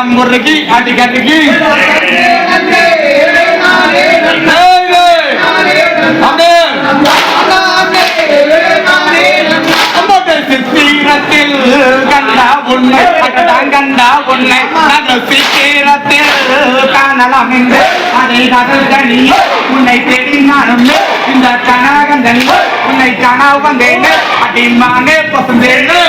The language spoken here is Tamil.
நம் தேதி மனம் முருகி சித்திரத்தில் கண்டா உன்னை அதான் கண்டா உன்னை சித்திரத்தில் காணலாம் என்று அதை நகல் உன்னை தேடி நானும் இந்த கனகந்தன் உன்னை கனவு வந்தேன் அடிமானே பசந்தேன்